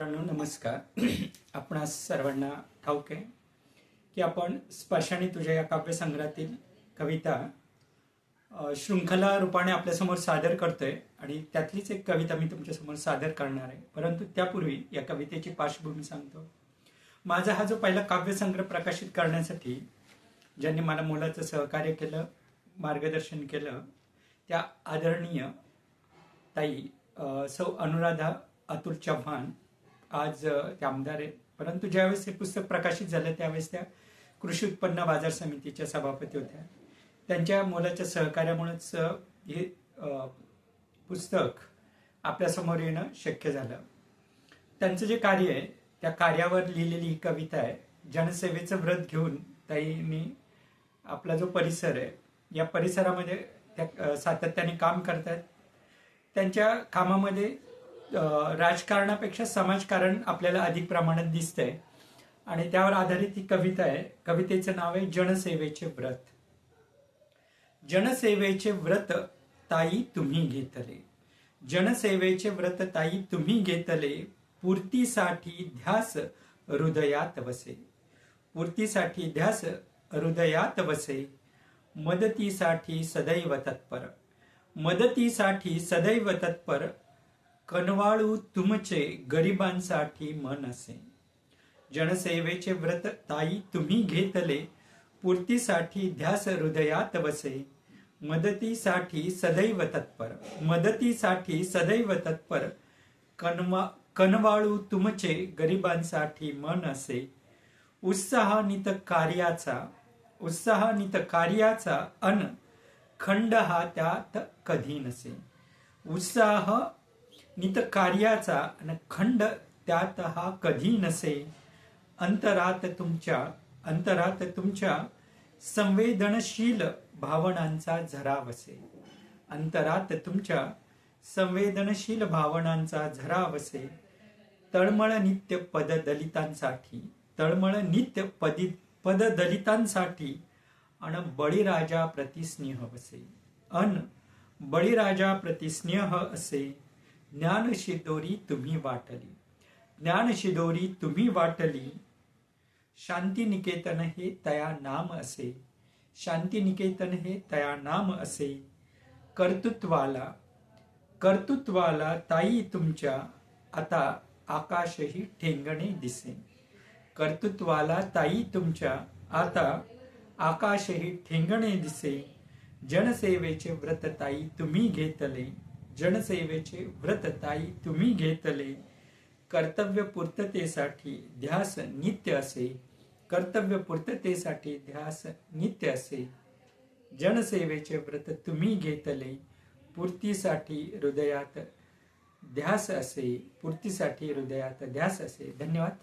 मित्रांनो नमस्कार. आपण सर्वांना ठाऊक आहे की आपण स्पर्शाने तुझ्या या काव्यसंग्रहातील कविता शृंखला रूपाने आपल्यासमोर सादर करतोय आणि त्यातलीच एक कविता मी तुमच्यासमोर सादर करणार आहे. परंतु त्यापूर्वी या कवितेची पार्श्वभूमी सांगतो. माझा हा जो पहिला काव्यसंग्रह प्रकाशित करण्यासाठी ज्यांनी मला मोलाचं सहकार्य केलं मार्गदर्शन केलं त्या आदरणीय ताई सौ अनुराधा अतुल चव्हाण आज ते आमदार आहेत. परंतु ज्यावेळेस हे पुस्तक प्रकाशित झालं त्यावेळेस त्या कृषी उत्पन्न बाजार समितीच्या सभापती होत्या. त्यांच्या मोलाच्या सहकार्यामुळेच हे पुस्तक आपल्यासमोर येणं शक्य झालं. त्यांचं जे कार्य आहे त्या कार्यावर लिहिलेली ही कविता आहे जनसेवेचं व्रत घेऊन ताईंनी आपला जो परिसर आहे या परिसरामध्ये त्या सातत्याने काम करतात त्यांच्या कामामध्ये राजकारणापेक्षा समाजकारण आपल्याला अधिक प्रमाणात दिसतंय. आणि त्यावर आधारित ही कविता आहे. कवितेचं नाव आहे जनसेवेचे व्रत. जनसेवेचे व्रत ताई तुम्ही घेतले. जनसेवेचे व्रत ताई तुम्ही घेतले. पूर्तीसाठी ध्यास हृदयात वसे. पूर्तीसाठी ध्यास हृदयात वसे. मदतीसाठी सदैव तत्पर. मदतीसाठी सदैव तत्पर कनवाळू तुमचे गरिबांसाठी मन असे. जनसेवेचे व्रत ताई तुम्ही घेतले पूर्तीसाठी ध्यास हृदयात वसे मदतीसाठी सदैव तत्पर मदतीसाठी सदैव तत्पर. कनवा कनवाळू तुमचे गरिबांसाठी मन असे. उत्साहानित कार्याचा उत्साहानित कार्याचा अन खंड हा त्यात कधी नसे. उत्साह नित कार्याचा आणि खंड त्यात हा कधी नसे. अंतरात तुमच्या अंतरात तुमच्या संवेदनशील भावनांचा झरा वसे. अंतरात तुमच्या संवेदनशील भावनांचा झरा वसे. तळमळ नित्य पद दलितांसाठी तळमळ नित्य पदी पद दलितांसाठी अन बळीराजा प्रतिस्नेह असे वसे. अन बळीराजा प्रतिस्नेह असे. ज्ञानशिदोरी तुम्ही वाटली. ज्ञानशिदोरी तुम्ही वाटली. शांतिनिकेतन हे तया नाम असे. शांतिनिकेतन हे तया नाम असे. कर्तृत्वाला कर्तृत्वाला ताई तुमच्या आता आकाशही ठेंगणे दिसे. कर्तृत्वाला ताई तुमच्या आता आकाशही ठेंगणे दिसे. जनसेवेचे व्रत ताई तुम्ही घेतले. जनसेवेचे व्रत ताई तुम्ही घेतले. कर्तव्य पूर्ततेसाठी ध्यास नित्य असे. कर्तव्य पूर्ततेसाठी ध्यास नित्य असे. जनसेवेचे व्रत तुम्ही घेतले. पूर्तीसाठी हृदयात ध्यास असे. पूर्तीसाठी हृदयात ध्यास असे. धन्यवाद.